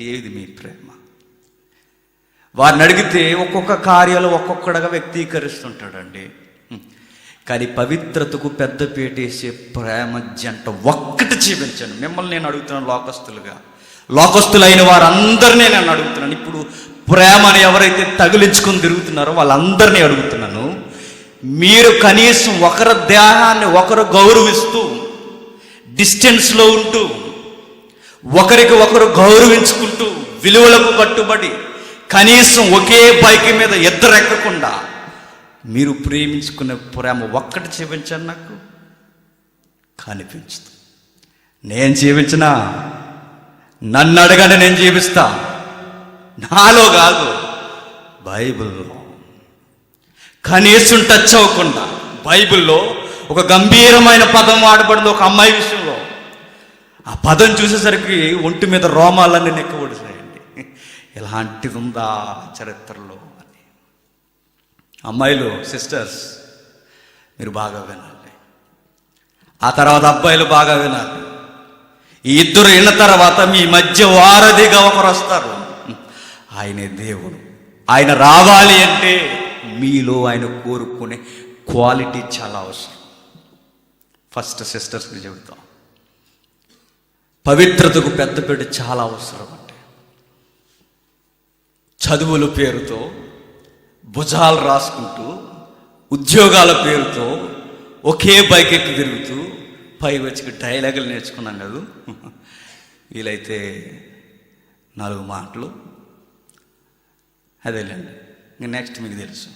ఏది మీ ప్రేమ? వారిని అడిగితే ఒక్కొక్క కార్యాలు ఒక్కొక్కడగా వ్యక్తీకరిస్తుంటాడండి. కానీ పవిత్రతకు పెద్ద ప్రేమ జంట ఒక్కటి జీవించండి మిమ్మల్ని నేను అడుగుతున్నాను లోకస్తులుగా. లోకస్తులైన వారందరినీ నేను అడుగుతున్నాను. ఇప్పుడు ప్రేమను ఎవరైతే తగిలించుకొని తిరుగుతున్నారో వాళ్ళందరినీ అడుగుతున్నాను. మీరు కనీసం ఒకరి దేహాన్ని ఒకరు గౌరవిస్తూ డిస్టెన్స్లో ఉంటూ ఒకరికి ఒకరు గౌరవించుకుంటూ విలువలకు కట్టుబడి కనీసం ఒకే బైక్ మీద ఇద్దరు ఎక్కకుండా మీరు ప్రేమించుకునే ప్రేమ ఒక్కటి జీవించండి నాకు. కనిపించదు. నేను జీవించినా నన్ను అడగండి నేను జీవిస్తా. నాలో కాదు బైబిల్లో. కనీసం టచ్ అవ్వకుండా బైబిల్లో ఒక గంభీరమైన పదం వాడబడింది ఒక అమ్మాయి విషయంలో. ఆ పదం చూసేసరికి ఒంటి మీద రోమాలన్నీ నెక్కబడిసాయండి ఇలాంటిది ఉందా చరిత్రలో అని. అమ్మాయిలు సిస్టర్స్ మీరు బాగా వినాలి. ఆ తర్వాత అబ్బాయిలు బాగా వినాలి. ఈ ఇద్దరు విన్న తర్వాత మీ మధ్య వారధిగా ఒకరు వస్తారు. ఆయనే దేవుడు. ఆయన రావాలి అంటే మీలో ఆయన కోరుకునే క్వాలిటీ చాలా అవసరం. ఫస్ట్ సిస్టర్స్కి చెబుతాం. పవిత్రతకు పెద్దపీట చాలా అవసరం అంటే. చదువుల పేరుతో భుజాలు రాసుకుంటూ ఉద్యోగాల పేరుతో ఒకే బైక్ ఎక్కి తిరుగుతూ పై వచ్చి డైలాగులు నేర్చుకున్నాం కదా. వీలైతే నాలుగు మాటలు. అదేలేండి ఇంకా నెక్స్ట్ మీకు తెలుసు.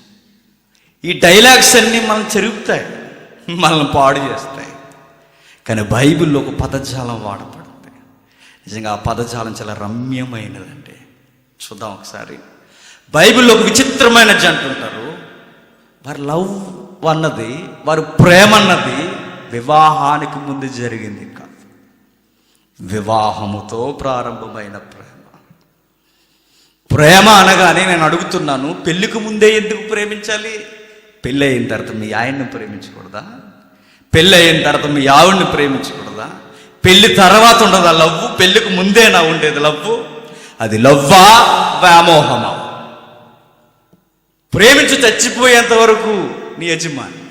ఈ డైలాగ్స్ అన్నీ మనం చెరుగుతాయి మనల్ని పాడు చేస్తాయి. కానీ బైబిల్లో ఒక పదజాలం వాడబడుతుంది నిజంగా ఆ పదజాలం చాలా రమ్యమైనదండి. చూద్దాం ఒకసారి. బైబిల్లో ఒక విచిత్రమైన జంట ఉంటారు. వారి లవ్ అన్నది వారి ప్రేమ అన్నది వివాహానికి ముందు జరిగింది కాదు వివాహముతో ప్రారంభమైన ప్రేమ. ప్రేమ అనగానే నేను అడుగుతున్నాను పెళ్ళికి ముందే ఎందుకు ప్రేమించాలి? పెళ్ళి అయిన తర్వాత మీ ఆయన్ని ప్రేమించకూడదా? పెళ్ళి అయిన తర్వాత మీ ఆవిడ్ని ప్రేమించకూడదా? పెళ్ళి తర్వాత ఉండదు ఆ లవ్వు పెళ్ళికి ముందే నా ఉండేది లవ్వు అది లవ్వా వ్యామోహమా? ప్రేమించు చచ్చిపోయేంత వరకు నీ యజమాని.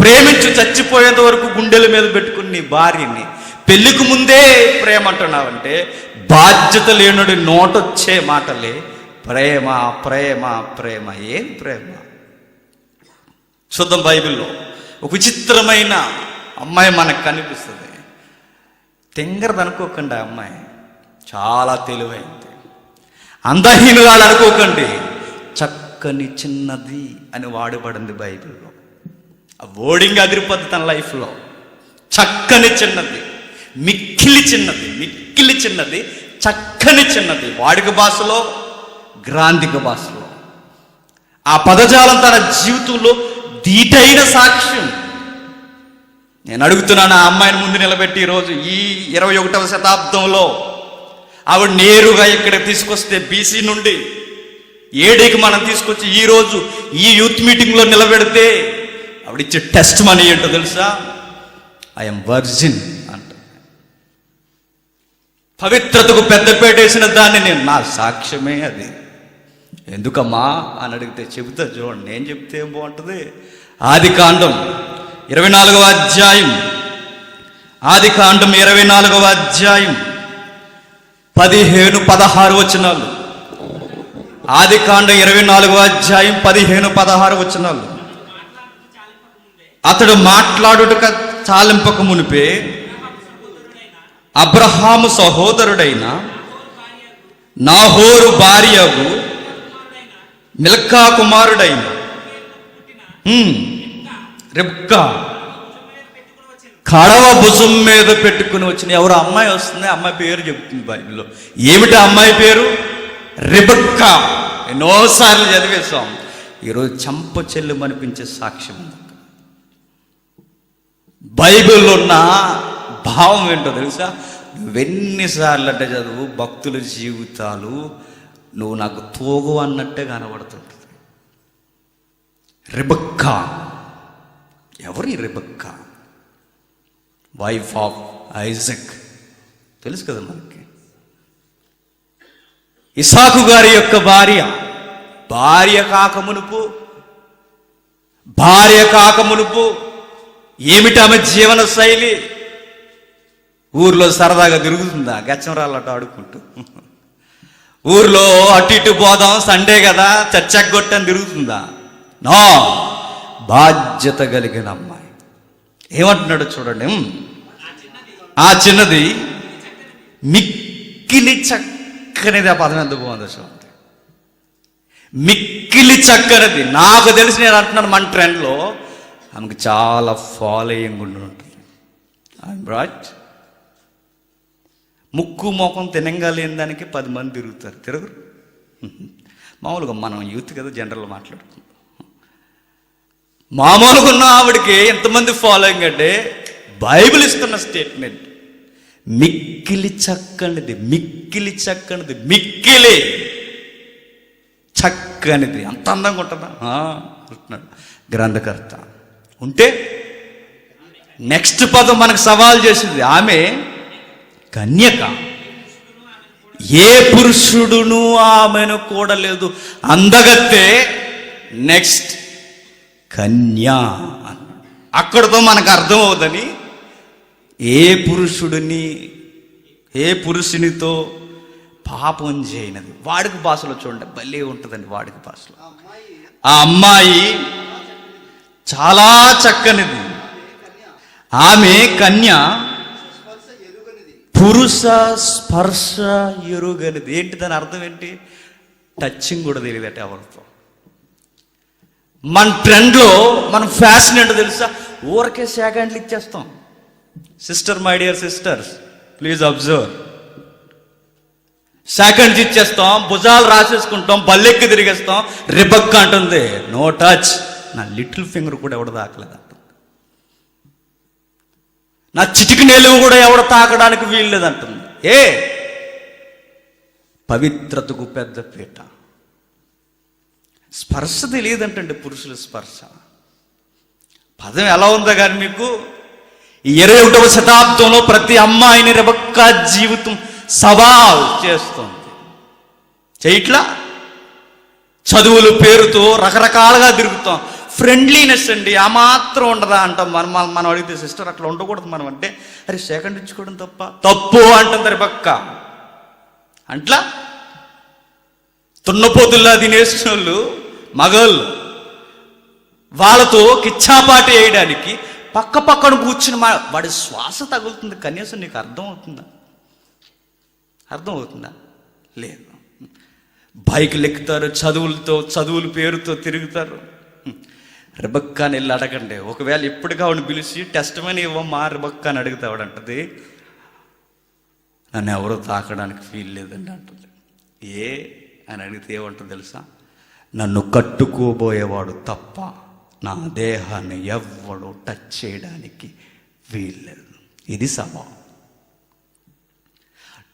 ప్రేమించు చచ్చిపోయేంత వరకు గుండెల మీద పెట్టుకుని నీ భార్యని. పెళ్ళికి ముందే ప్రేమ అంటున్నావంటే బాధ్యత లేనుడి నోటొచ్చే మాటలే ప్రేమ ప్రేమ ప్రేమ. ఏం ప్రేమ? చూద్దాం బైబిల్లో ఒక విచిత్రమైన అమ్మాయి మనకు కనిపిస్తుంది. తెంగరది అనుకోకండి ఆ అమ్మాయి. చాలా తెలివైంది. అందహీనురాలు అనుకోకండి. చక్కని చిన్నది అని వాడబడింది బైబిల్లో. ఆ ఓడింగ్ అదిరిపోద్ది తన లైఫ్లో. చక్కని చిన్నది. మిక్కిలి చిన్నది మిక్కిలి చిన్నది చక్కని చిన్నది. వాడిక భాషలో గ్రాంధిక భాషలో. ఆ పదజాలం తన జీవితంలో దీటైన సాక్ష్యం. నేను అడుగుతున్నాను ఆ అమ్మాయిని ముందు నిలబెట్టి ఈరోజు ఈ ఇరవై ఒకటవ శతాబ్దంలో ఆవిడ నేరుగా ఇక్కడ తీసుకొస్తే బీసీ నుండి ఏడీకి మనం తీసుకొచ్చి ఈరోజు ఈ యూత్ మీటింగ్లో నిలబెడితే ఆవిడ ఇచ్చే టెస్ట్ మనీ ఏంటో తెలుసా? ఐఎమ్ వర్జిన్ అంట. పవిత్రతకు పెద్దపేట వేసిన దాన్ని నేను నా సాక్ష్యమే అది. ఎందుకమ్మా అని అడిగితే చెబుతా చూడండి నేను చెప్తే ఏం బాగుంటుంది? ఆది కాండం. ఇరవై నాలుగవ అధ్యాయం. ఆది కాండం ఇరవై నాలుగవ అధ్యాయం. పదిహేను పదహారు వచనాలు. ఆది కాండం ఇరవై నాలుగవ అధ్యాయం పదిహేను పదహారు వచనాలు. అతడు మాట్లాడుట చాలింపక మునిపే అబ్రహాము సహోదరుడైన నాహోరు భార్యకు మిల్కా కుమారుడైన రిబ్కా. కడవ భుజం మీద పెట్టుకుని వచ్చిన ఎవరు? అమ్మాయి వస్తుంది అమ్మాయి పేరు చెప్తుంది బైబిల్లో. ఏమిటి అమ్మాయి పేరు? రిబక్కా ఎన్నోసార్లు చదివేశాం ఈరోజు చంప చెల్లుమనిపించే సాక్ష్యం బైబిల్లో ఉన్న భావం ఏంటో తెలుసా? నువ్వెన్నిసార్లు అంటే చదువు భక్తుల జీవితాలు నువ్వు నాకు తోగు అన్నట్టే కనబడుతుంటుంది. రిబక్కా ఎవరి రిబక్క? వైఫ్ ఆఫ్ ఐజక్ తెలుసు కదా మనకి. ఇసాకు గారి యొక్క భార్య. భార్య కాకమునుపు భార్య కాకమునుపు ఏమిటి ఆమె జీవన శైలి? ఊర్లో సరదాగా తిరుగుతుందా? గచ్చంరాళ్ళట ఆడుకుంటూ. ఊర్లో అటు ఇటు పోదాం సండే కదా చచ్చగొట్టని తిరుగుతుందా? నో. బాధ్యత కలిగిన అమ్మాయి. ఏమంటున్నాడు చూడండి ఆ చిన్నది మిక్కిలి చక్కనిది ఆ పదం ఎంత బాగుందో చూడండి. మిక్కిలి చక్కనిది. నాకు తెలిసి నేను అంటున్నాను మన ట్రెండ్లో ఆమెకు చాలా ఫాలోయింగ్ ఉండి ఉంటుంది. బ్రాట్ ముక్కు మోకం తినంగా లేని దానికి పది మంది తిరుగుతారు. తిరగరు. మామూలుగా మనం యూత్ కదా జనరల్ మాట్లాడుకుంటాం. మామూలుగా ఉన్న ఆవిడకి ఎంతమంది ఫాలోయింగ్ అంటే బైబిల్ ఇస్తున్న స్టేట్మెంట్ మిక్కిలి చక్కనిది మిక్కిలి చక్కనిది మిక్కిలి చక్కనిది. అంత అందంగా ఉంటుందా? ఆ, అంటున్నాడు గ్రంథకర్త. ఉంటే నెక్స్ట్ పదం మనకు సవాల్ చేసింది. ఆమె కన్యక. ఏ పురుషుడును ఆమెను కూడలేదు. అందగత్తే నెక్స్ట్ కన్యా అక్కడితో మనకు అర్థమవుదని ఏ పురుషుడిని ఏ పురుషునితో పాపం చేయనది. వాడికి భాషలో చూడండి భలే ఉంటుందండి వాడికి భాషలో. ఆ అమ్మాయి చాలా చక్కనిది. ఆమె కన్య పురుష స్పర్శ ఎరుగనిది. ఏంటి దాని అర్థం ఏంటి? టచ్చింగ్ కూడా తెలియదట ఎవరితో. మన ట్రెండ్లో మనం ఫ్యాషన్ ఏంటో తెలుసా? ఊరకే హ్యాండ్లు ఇచ్చేస్తాం. Sister my dear sisters please observe hands ఇచ్చేస్తాం భుజాలు రాసేసుకుంటాం బల్లెక్కి తిరిగేస్తాం. రిబక్ అంటుంది నో టచ్ నా లిటిల్ ఫింగర్ కూడా ఎవడ తాకలేదు అంటుంది. నా చిటికి నెలవు కూడా ఎవడ తాకడానికి వీల్లేదంటుంది ఏ? పవిత్రతకు పెద్ద పీట. స్పర్శ తెలియదంటండి పురుషుల స్పర్శ. పదం ఎలా ఉందో కానీ మీకు? ఇరవై ఒకటవ శతాబ్దంలో ప్రతి అమ్మాయిని రెబక్క జీవితం సవాల్ చేస్తుంది. చేయట్లా? చదువులు పేరుతో రకరకాలుగా తిరుగుతాం. ఫ్రెండ్లీనెస్ అండి ఆ మాత్రం ఉండదా అంటాం. మనం మనం- మనం అడిగితే సిస్టర్ అట్లా ఉండకూడదు మనం అంటే అరే సెకండ్ ఇచ్చుకోవడం తప్ప. తప్పు అంటుంది రెబక్క. అంట్లా? తున్నపోతుల్లా తినేసిన వాళ్ళు మగళ్ళు వాళ్ళతో కిచ్చాపాటి వేయడానికి పక్క పక్కన కూర్చుని మా వాడి శ్వాస తగులుతుంది కనీసం నీకు అర్థం అవుతుందా? అర్థం అవుతుందా? లేదు. బైకులు ఎక్కుతారు చదువులతో చదువుల పేరుతో తిరుగుతారు. రిబక్కాని వెళ్ళి అడగండి. ఒకవేళ ఇప్పటిగా ఆవిడ పిలిచి టెస్ట్ మనీ ఇవ్వమ్మా రిబక్కా అని అడిగితే ఆవిడంటది నన్ను ఎవరో తాకడానికి ఫీల్ లేదండి అంటుంది. ఏ? అని అడిగితే ఏమంటుంది తెలుసా? నన్ను కట్టుకోబోయేవాడు తప్ప నా దేహాన్ని ఎవ్వడు టచ్ చేయడానికి వీల్లేదు. ఇది సభ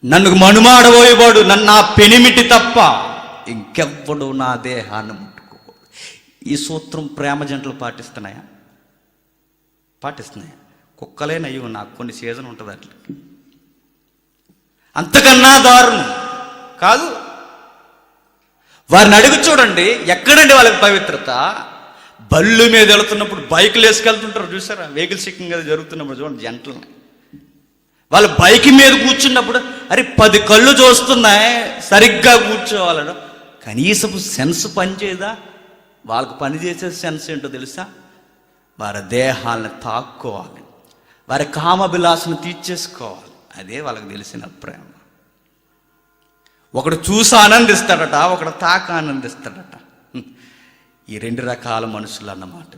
నన్ను మనుమాడబోయేవాడు నన్ను నా పెనిమిటి తప్ప ఇంకెవ్వడు నా దేహాన్ని ముట్టుకోకూడదు ఈ సూత్రం ప్రేమ జంటలు పాటిస్తున్నాయా? పాటిస్తున్నాయా? కుక్కలేనయ్యో నాకు కొన్ని సీజన్ ఉంటుంది అట్లా అంతకన్నా దారుణం. కాదు వారిని అడుగు చూడండి ఎక్కడండి వాళ్ళకి పవిత్రత? బళ్ళు మీద వెళుతున్నప్పుడు బైకులు వేసుకెళ్తుంటారు చూసారా? వెహికల్ సిక్కింగ్ అది జరుగుతున్నప్పుడు చూడండి జంటలని వాళ్ళు బైక్ మీద కూర్చున్నప్పుడు అరే పది కళ్ళు చూస్తున్నాయి సరిగ్గా కూర్చోవాలడు కనీసపు సెన్స్ పనిచేయదా? వాళ్ళకు పనిచేసే సెన్స్ ఏంటో తెలుసా? వారి దేహాలను తాక్కోవాలి. వారి కామభిలాసను తీర్చేసుకోవాలి. అదే వాళ్ళకి తెలిసిన ప్రేమ. ఒకడు చూసి ఆనందిస్తాడట ఒకడు తాక ఆనందిస్తాడట. ఈ రెండు రకాల మనుషులు అన్నమాట.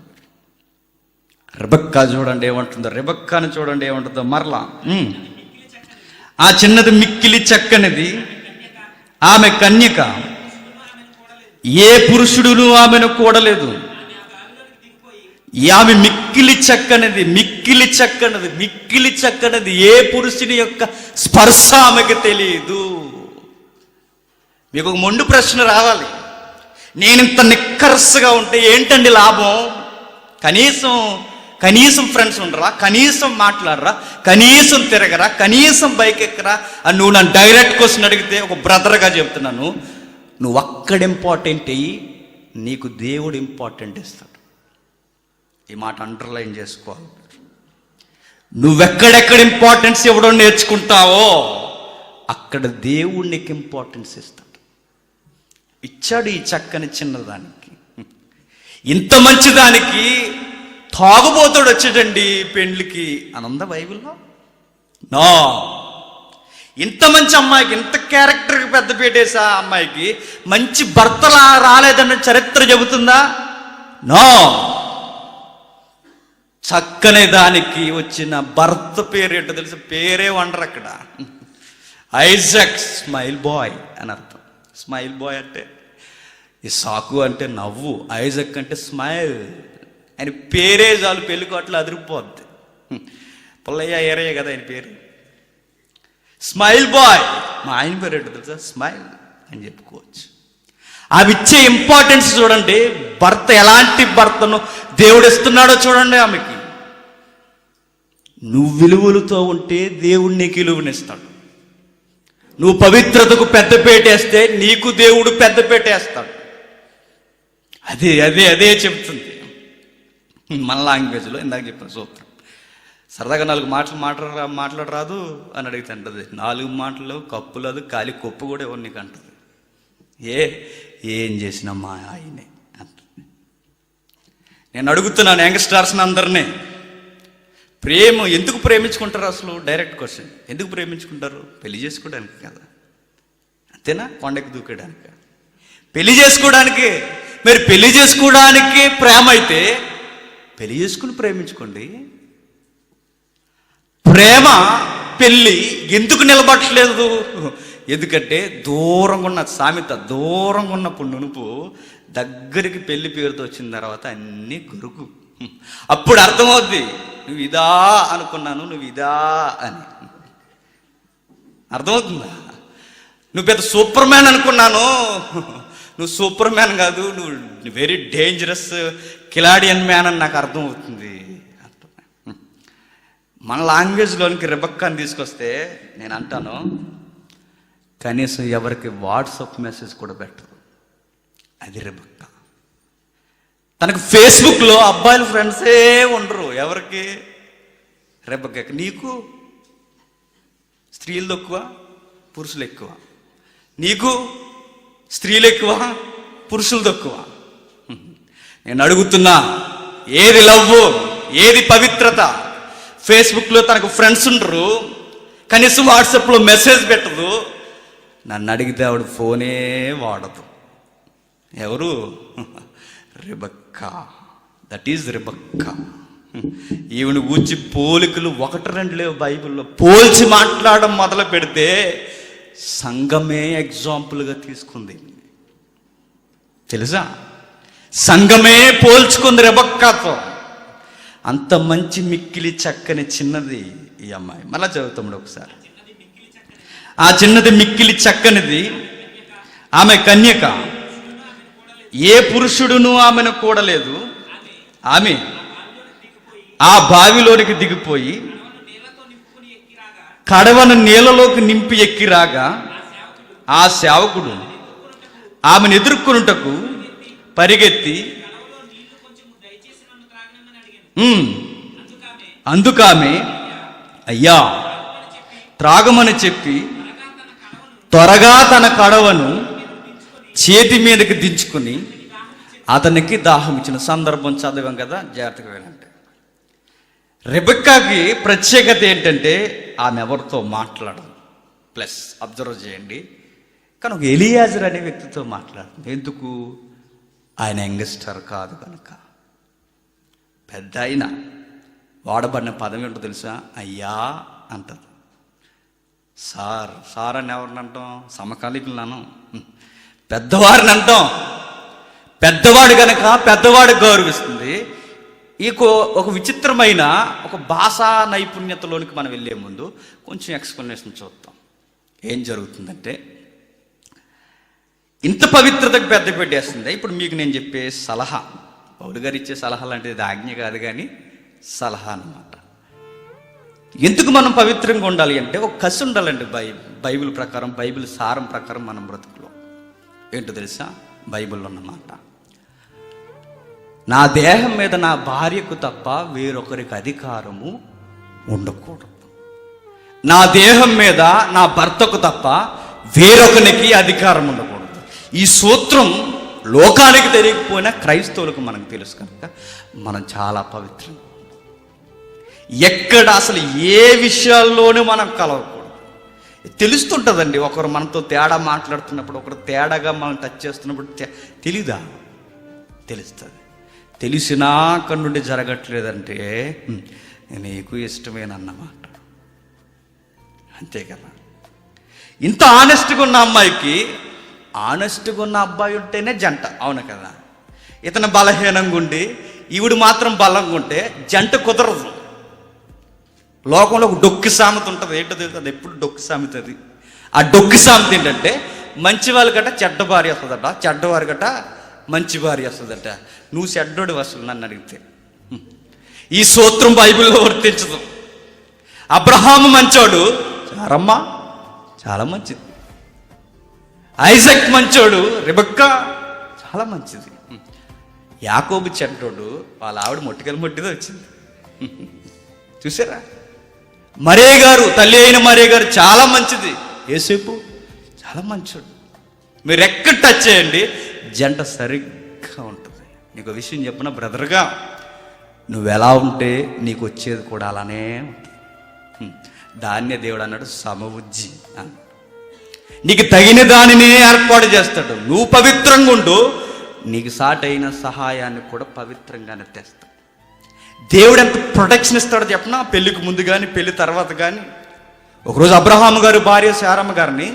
రిబక్కా చూడండి ఏమంటుందో రిబక్కాని చూడండి ఏమంటుందో మరలా. ఆ చిన్నది మిక్కిలి చక్కనిది ఆమె కన్యక. ఏ పురుషుడును ఆమెను కూడలేదు. ఆమె మిక్కిలి చక్కనిది మిక్కిలి చక్కనిది మిక్కిలి చక్కనిది ఏ పురుషుని యొక్క స్పర్శ ఆమెకు తెలియదు మీకు ఒక మొండు ప్రశ్న రావాలి. నేను ఇంత నిక్కరస్గా ఉంటే ఏంటండి లాభం? కనీసం కనీసం ఫ్రెండ్స్ ఉండరా? కనీసం మాట్లాడరా? కనీసం తిరగరా? కనీసం బైక్ ఎక్కరా? అని నువ్వు నన్ను డైరెక్ట్ క్వశ్చన్ అడిగితే ఒక బ్రదర్గా చెప్తున్నాను. నువ్వు అక్కడ ఇంపార్టెంట్ అయ్యి నీకు దేవుడు ఇంపార్టెంట్ ఇస్తాడు. ఈ మాట అండర్లైన్ చేసుకోవాలి. నువ్వెక్కడెక్కడ ఇంపార్టెన్స్ ఇవ్వడం నేర్చుకుంటావో అక్కడ దేవుడు నీకు ఇంపార్టెన్స్ ఇస్తాడు. ఇచ్చాడు ఈ చక్కని చిన్నదానికి. ఇంత మంచి దానికి తాగుబోతాడు వచ్చాడండి పెండ్లికి. అనంద బైబిల్లో? నో. ఇంత మంచి అమ్మాయికి ఇంత క్యారెక్టర్కి పెద్ద పీటేసా అమ్మాయికి మంచి భర్తలా రాలేదన్న చరిత్ర చెబుతుందా? నో. చక్కని దానికి వచ్చిన భర్త పేరు ఏంటో తెలుసు? పేరే వండరు అక్కడ. ఐజక్ స్మైల్ బాయ్ అని అర్థం. స్మైల్ బాయ్ అంటే. ఈ సాకు అంటే నవ్వు ఐజక్ అంటే స్మైల్. ఆయన పేరే చాలు పెళ్ళికోట్లు అదిరిపోద్ది. పుల్లయ్య ఏరయ్య కదా ఆయన పేరు. Smile boy. మా ఆయన పేరు ఏంటో తెలుసా? స్మైల్ అని చెప్పుకోవచ్చు. అవి ఇచ్చే ఇంపార్టెన్స్ చూడండి. భర్త ఎలాంటి భర్తను దేవుడు ఇస్తున్నాడో చూడండి ఆమెకి. నువ్వు విలువలతో ఉంటే దేవుడు నీకు విలువనిస్తాడు. నువ్వు పవిత్రతకు పెద్ద పేటేస్తే నీకు దేవుడు పెద్ద పేటేస్తాడు. అదే అదే అదే చెప్తుంది. మన లాంగ్వేజ్లో ఇందాక చెప్పిన సూత్రం. సరదాగా నాలుగు మాటలు మాట్లాడ మాట్లాడరాదు అని అడుగుతుంటది నాలుగు మాటలు కప్పులదు కాలి కొప్పు కూడా ఎవరు నీకు అంటది. ఏ ఏం చేసినా మా ఆయనే అంటుంది. నేను అడుగుతున్నాను యంగ్స్టార్స్ని అందరినీ ప్రేమ ఎందుకు ప్రేమించుకుంటారు అసలు? డైరెక్ట్ క్వశ్చన్ ఎందుకు ప్రేమించుకుంటారు? పెళ్ళి చేసుకోవడానికి కదా? అంతేనా? కొండకి దూకడానికి పెళ్ళి చేసుకోవడానికి మీరు పెళ్ళి చేసుకోవడానికి ప్రేమ అయితే పెళ్ళి చేసుకుని ప్రేమించుకోండి. ప్రేమ పెళ్ళి ఎందుకు నిలబట్టలేదు? ఎందుకంటే దూరంగా ఉన్న సామెత దూరంగా ఉన్నప్పుడు నునుపు దగ్గరికి పెళ్ళి పేరుతో వచ్చిన తర్వాత అన్నీ గురుకు. అప్పుడు అర్థమవుద్ది నువ్వు ఇదా అనుకున్నాను నువ్వు ఇదా అని. అర్థమవుతుందా? నువ్వు పెద్ద సూపర్ మ్యాన్ అనుకున్నాను. నువ్వు సూపర్ మ్యాన్ కాదు నువ్వు వెరీ డేంజరస్ కిలాడియన్ మ్యాన్ అని నాకు అర్థమవుతుంది. మన లాంగ్వేజ్లోనికి రిబక్కాని తీసుకొస్తే నేను అంటాను కనీసం ఎవరికి వాట్సాప్ మెసేజ్ కూడా పెట్టదు అది రిబక్క తనకు ఫేస్బుక్లో అబ్బాయిల ఫ్రెండ్సే ఉండరు. ఎవరికి? రిబక్కకి నీకు? స్త్రీలు ఎక్కువ పురుషులు ఎక్కువ. నీకు? స్త్రీలు ఎక్కువ పురుషులు తక్కువ. నేను అడుగుతున్నా ఏది లవ్ ఏది పవిత్రత? ఫేస్బుక్లో తనకు ఫ్రెండ్స్ ఉండరు. కనీసం వాట్సాప్లో మెసేజ్ పెట్టదు. నన్ను అడిగితే ఆవిడ ఫోనే వాడదు. ఎవరు? రిబక్కా. That is Rebecca. ఈవిని గూర్చి పోలికలు ఒకటి రెండు లేవు బైబిల్లో. పోల్చి మాట్లాడడం మొదలు పెడితే సంఘమే ఎగ్జాంపుల్గా తీసుకుంది. తెలుసా? సంఘమే పోల్చుకుంది రెబక్కాతో. అంత మంచి మిక్కిలి చక్కని చిన్నది ఈ అమ్మాయి. మళ్ళా చదువుతాడు ఒకసారి. ఆ చిన్నది మిక్కిలి చక్కనిది. ఆమె కన్యక. ఏ పురుషుడును ఆమెను కూడలేదు. ఆమె ఆ బావిలోనికి దిగిపోయి కడవను నీళ్ళలోకి నింపి ఎక్కిరాగా ఆ సేవకుడు ఆమెను ఎదుర్కొనుటకు పరిగెత్తి అందుకామె అయ్యా త్రాగమని చెప్పి త్వరగా తన కడవను చేతి మీదకి దించుకుని అతనికి దాహం ఇచ్చిన సందర్భం చదివాం కదా జాగ్రత్తగా వినండి. రెబెక్కాకి ప్రత్యేకత ఏంటంటే ఆమె ఎవరితో మాట్లాడదు. ప్లస్ అబ్జర్వ్ చేయండి. కానీ ఒక ఎలియాజర్ అనే వ్యక్తితో మాట్లాడుతుంది. ఎందుకు? ఆయన యంగ్స్టర్ కాదు కనుక. పెద్ద ఆయన. వాడబడిన పదం ఏంటో తెలుసా? అయ్యా అంటది. సార్ సార్ అని ఎవరిని అంటాం? సమకాలీకులను పెద్దవారిని అంటాం. పెద్దవాడు కనుక పెద్దవాడు గౌరవిస్తుంది. ఈ కో- ఒక విచిత్రమైన ఒక భాషా నైపుణ్యతలోనికి మనం వెళ్ళే ముందు కొంచెం ఎక్స్ప్లెనేషన్ చూద్దాం. ఏం జరుగుతుందంటే ఇంత పవిత్రతకు పెద్ద పెట్టేస్తుంది. ఇప్పుడు మీకు నేను చెప్పే సలహా. పౌరు గారు ఇచ్చే సలహా లాంటిది ఆజ్ఞ కాదు కానీ సలహా అన్నమాట. ఎందుకు మనం పవిత్రంగా ఉండాలి అంటే ఒక కసి ఉండాలండి బై బైబిల్ ప్రకారం బైబిల్ సారం ప్రకారం మనం బ్రతుకు ఏంటో తెలుసా? బైబిల్లో ఉన్నమాట నా దేహం మీద నా భార్యకు తప్ప వేరొకరికి అధికారము ఉండకూడదు. నా దేహం మీద నా భర్తకు తప్ప వేరొకరికి అధికారం ఉండకూడదు. ఈ సూత్రం లోకానికి తెలియకపోయినా క్రైస్తవులకు మనకు తెలుసు కనుక మనం చాలా పవిత్రం ఎక్కడ అసలు ఏ విషయాల్లోనూ మనం కలవకూడదు. తెలుస్తుంటుందండి. ఒకరు మనతో తేడా మాట్లాడుతున్నప్పుడు ఒకరు తేడాగా మనం టచ్ చేస్తున్నప్పుడు తె- తెలీదా? తెలుస్తుంది. తెలిసినా కన్నుండి జరగట్లేదంటే నీకు నీకు ఇష్టమేనన్నమాట అంతే కదా? ఇంత ఆనెస్ట్గా ఉన్న అమ్మాయికి ఆనెస్ట్గా ఉన్న అబ్బాయి ఉంటేనే జంట. అవును కదా? ఇతను బలహీనంగా ఉండి ఈవిడు మాత్రం బలంగా ఉంటే జంట కుదరదు. లోకంలో ఒక డొక్కి సామెత ఉంటుంది. ఏంటో తెలుసు? అది ఎప్పుడు డొక్కి సామెత అది? ఆ డొక్కి సామెత ఏంటంటే మంచి వాళ్ళ గట చెడ్డ భార్య వస్తుందట. చెడ్డవారి గట మంచి భార్య వస్తుందట. నువ్వు చెడ్డోడి అసలు నన్ను అడిగితే. ఈ సూత్రం బైబిల్లో వర్తించదు. అబ్రహాము మంచోడు చారమ్మ చాలా మంచిది. ఐజక్ మంచోడు రిబక్క చాలా మంచిది. యాకోబు చెడ్డోడు వాళ్ళ ఆవిడ మొట్టికలు మొట్టిదో వచ్చింది. చూసారా? మరే గారు తల్లి అయిన మరే గారు చాలా మంచిది. ఏసేపు? చాలా మంచోడు. మీరు ఎక్కడ టచ్ చేయండి జంట సరిగ్గా ఉంటుంది. నీకు విషయం చెప్పిన బ్రదర్గా? నువ్వు ఎలా ఉంటే నీకు వచ్చేది కూడా అలానే ఉంటుంది. దాన్నే దేవుడు అన్నాడు సమబుజ్జి అన్నాడు. నీకు తగిన దానినే ఏర్పాటు చేస్తాడు. నువ్వు పవిత్రంగా ఉండు నీకు సాటైన సహాయాన్ని కూడా పవిత్రంగానే తెస్తాడు. దేవుడు ఎంత ప్రొటెక్షన్ ఇస్తాడో చెప్పనా? పెళ్ళికి ముందు కానీ పెళ్ళి తర్వాత కానీ ఒకరోజు అబ్రహాం గారు భార్య శారమ్మ గారిని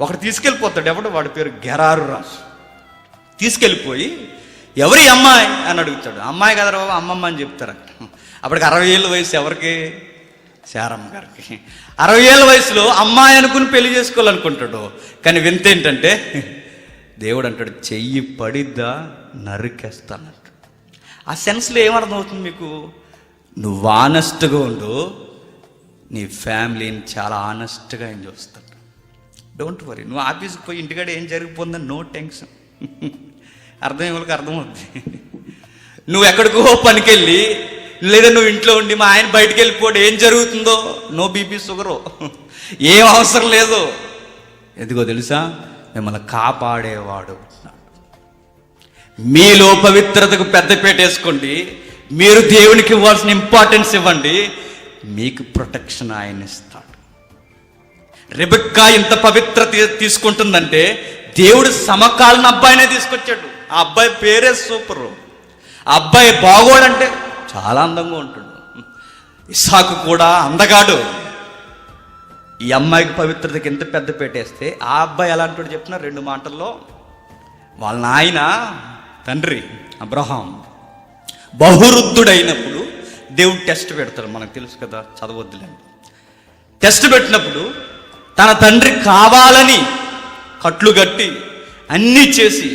ఒకడు తీసుకెళ్ళిపోతాడు. ఎవడు? వాడి పేరు గెరారు రాజు. తీసుకెళ్ళిపోయి ఎవరి అమ్మాయి? అని అడుగుతాడు. అమ్మాయి కదా బాబు? అమ్మమ్మ అని చెప్తారు అప్పటికి అరవై ఏళ్ళ వయసు ఎవరికి? శారమ్మ గారికి. అరవై ఏళ్ళ వయసులో అమ్మాయి అనుకుని పెళ్ళి చేసుకోవాలనుకుంటాడు. కానీ వింత ఏంటంటే దేవుడు అంటాడు చెయ్యి పడిద్దా? నరికేస్తాను. ఆ సెన్స్లో ఏమర్థం అవుతుంది మీకు? నువ్వు ఆనెస్ట్గా ఉండు నీ ఫ్యామిలీని చాలా ఆనెస్ట్గా ఎంజాయ్ చేస్తాడు. డోంట్ వరీ నువ్వు ఆఫీస్కి పోయి ఇంటికాడ ఏం జరిగిపోతుందని నో టెన్షన్ అర్థం వాళ్ళకి అర్థమవుద్ది? నువ్వు ఎక్కడికో పనికెళ్ళి లేదా నువ్వు ఇంట్లో ఉండి మా ఆయన బయటికి వెళ్ళిపోడు ఏం జరుగుతుందో? నో బీపీ షుగరు ఏం అవసరం లేదు. ఎందుకో తెలుసా? మిమ్మల్ని కాపాడేవాడు. మీలో పవిత్రతకు పెద్దపేట వేసుకోండి. మీరు దేవునికి ఇవ్వాల్సిన ఇంపార్టెన్స్ ఇవ్వండి. మీకు ప్రొటెక్షన్ ఆయన ఇస్తాడు. రెబెక్కా ఇంత పవిత్రత తీసుకుంటుందంటే దేవుడు సమకాలీన అబ్బాయినే తీసుకొచ్చాడు. ఆ అబ్బాయి పేరే సూపరు. ఆ అబ్బాయి బాగోడంటే చాలా అందంగా ఉంటాడు. ఇసాకు కూడా అందగాడు. ఈ అమ్మాయికి పవిత్రతకి ఎంత పెద్ద పెట్టేస్తే ఆ అబ్బాయి ఎలా అంటాడు చెప్పిన రెండు మాటల్లో వాళ్ళ నాయన తండ్రి అబ్రహాం బహురుద్ధుడైనప్పుడు దేవుడు టెస్ట్ పెడతాడు మనకు తెలుసు కదా చదవద్దులేండి. టెస్ట్ పెట్టినప్పుడు తన తండ్రి కావాలని కట్లు కట్టి అన్నీ చేసి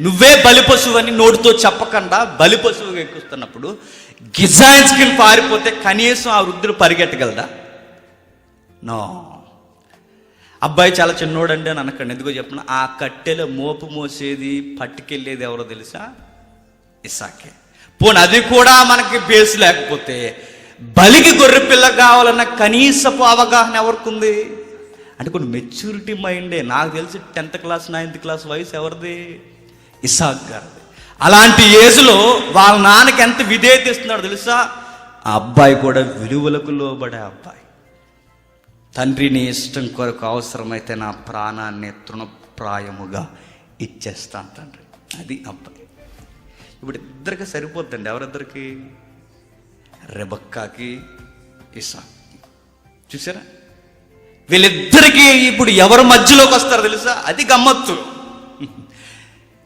నువ్వే బలి పశువు అని నోటితో చెప్పకుండా బలి పశువుగా ఎక్కుస్తున్నప్పుడు గిజాయిన్స్కి పారిపోతే కనీసం ఆ వృద్ధుడు పరిగెట్టగలడా నో. అబ్బాయి చాలా చిన్నోడండి అని అనకండి. ఎందుకో చెప్పిన ఆ కట్టెల మోపు మోసేది పట్టుకెళ్ళేది ఎవరో తెలుసా? ఇసాకే. పోనీ అది కూడా మనకి బేస్ లేకపోతే బలికి గొర్రె పిల్ల కావాలన్న కనీసపు అవగాహన ఎవరికి ఉంది అంటే కొన్ని మెచ్యూరిటీ మైండే నాకు తెలిసి టెన్త్ క్లాస్ నైన్త్ క్లాస్ వయసు ఎవరిది? ఇసాక్ గారిది. అలాంటి ఏజ్లో వాళ్ళ నాన్నకి ఎంత విధేయత ఇస్తున్నాడు తెలుసా? ఆ అబ్బాయి కూడా విలువలకు లోబడే అబ్బాయి. తండ్రిని ఇష్టం కొరకు అవసరమైతే నా ప్రాణాన్ని తృణప్రాయముగా ఇచ్చేస్తాను తండ్రి. అది అబ్బాయి ఇప్పుడు ఇద్దరికి సరిపోద్దండి. ఎవరిద్దరికి? రెబక్కాకి ఇసా చూసారా? వీళ్ళిద్దరికీ ఇప్పుడు ఎవరు మధ్యలోకి వస్తారు తెలుసా? అది గమ్మత్తు.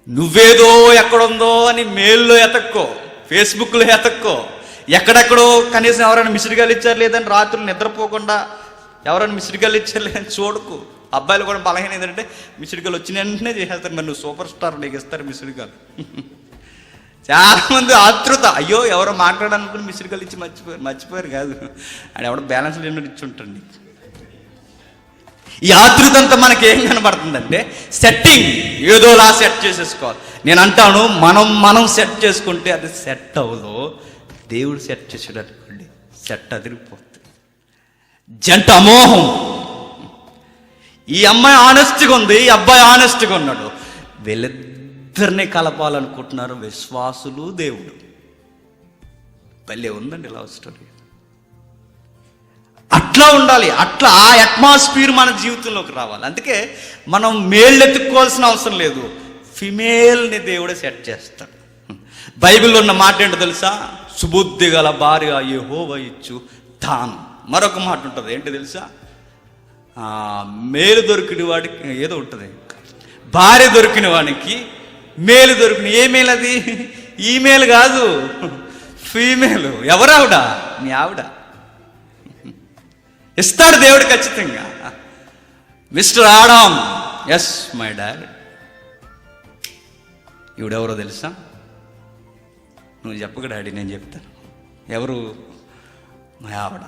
నువ్వేదో ఎక్కడుందో అని మెయిల్లో ఎతక్కో ఫేస్బుక్లో ఎతక్కో ఎక్కడెక్కడో కనీసం ఎవరైనా మిసిరిగాలు ఇచ్చారు లేదని రాత్రులు నిద్రపోకుండా ఎవరైనా మిసిడికల్ ఇచ్చారు లేదని చూడకు. అబ్బాయిలు కూడా బలహీన ఏంటంటే మిసిడికల్ వచ్చిన వెంటనే చేసేస్తారు. మరి నువ్వు సూపర్ స్టార్ నీకు ఇస్తారు మిసిడికల్ చాలామంది ఆతృత అయ్యో ఎవరో మాట్లాడాలనుకుని మిసిడికల్ ఇచ్చి మర్చిపోయారు మర్చిపోయారు కాదు. అండ్ ఎవడో బ్యాలెన్స్ లేని ఇచ్చి ఉంటుంది ఈ ఆతృత అంతా మనకి ఏం కనబడుతుందంటే సెట్టింగ్ ఏదోలా సెట్ చేసేసుకోవాలి. నేను అంటాను మనం మనం సెట్ చేసుకుంటే అది సెట్ అవ్వదు. దేవుడు సెట్ చేసేటట్టుకోండి సెట్ అదిరిపోతుంది. జంట అమోహం. ఈ అమ్మాయి ఆనెస్ట్గా ఉంది ఈ అబ్బాయి ఆనెస్ట్గా ఉన్నాడు. వీళ్ళిద్దరిని కలపాలనుకుంటున్నారు విశ్వాసులు దేవుడు. భలే ఉందండి లవ్ స్టోరీ. అట్లా ఉండాలి అట్లా ఆ అట్మాస్ఫియర్ మన జీవితంలోకి రావాలి. అందుకే మనం మేళ్ళు ఎత్తుక్కోవాల్సిన అవసరం లేదు. ఫిమేల్ని దేవుడే సెట్ చేస్తాడు. బైబిల్లో ఉన్న మాట ఏంటో తెలుసా? సుబుద్ధి గల భార్య యహోవ ఇచ్చు తాను మరొక మాట ఉంటుంది. ఏంటి తెలుసా? మేలు దొరికిన వాడికి ఏదో ఉంటుంది. భార్య దొరికిన వాడికి మేలు దొరికిన ఏ మేలు అది? ఈమెయిల్ కాదు. ఫీమేల్. ఎవరావిడ నీ మీ ఆవిడ. ఇస్తాడు దేవుడు ఖచ్చితంగా. Mister Adam. Yes my dad ఈవిడెవరో తెలుసా? నువ్వు చెప్పక డాడీ నేను చెప్తాను. ఎవరు? మా ఆవిడ.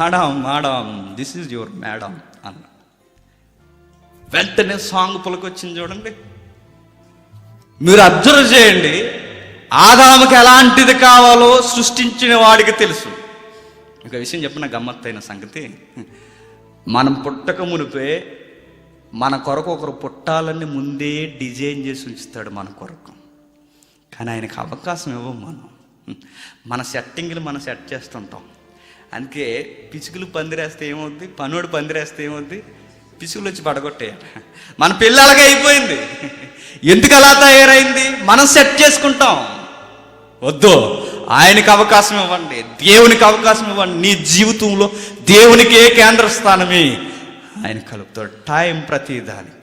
Madam madam this is your madam అన్న. వెంటనే సాంగ్ పులకొచ్చింది చూడండి. మీరు అబ్జర్వ్ చేయండి. ఆదాముకి ఎలాంటిది కావాలో సృష్టించిన వాడికి తెలుసు. ఒక విషయం చెప్పిన గమ్మత్తైన సంగతి? మనం పుట్టక మునిపే మన కొరకు ఒకరు పుట్టాలని ముందే డిజైన్ చేసి ఉంచుతాడు మన కొరకు. కానీ ఆయనకు అవకాశం ఇవ్వం మనం. మన సెట్టింగ్లు మనం సెట్ చేస్తుంటాం. అందుకే పిచుకులు పందిరేస్తే ఏమవుద్ది? పనుడు పందిరేస్తే ఏమవుద్ది? పిసుకులు వచ్చి పడగొట్టేయాలి. మన పిల్లలకి అయిపోయింది. ఎందుకు అలా తయారైంది? మనం సెట్ చేసుకుంటాం. వద్దు. ఆయనకి అవకాశం ఇవ్వండి. దేవునికి అవకాశం ఇవ్వండి. నీ జీవితంలో దేవునికి ఏ కేంద్ర స్థానమే ఆయన కలుపుతాడు. టైం ప్రతి దానికి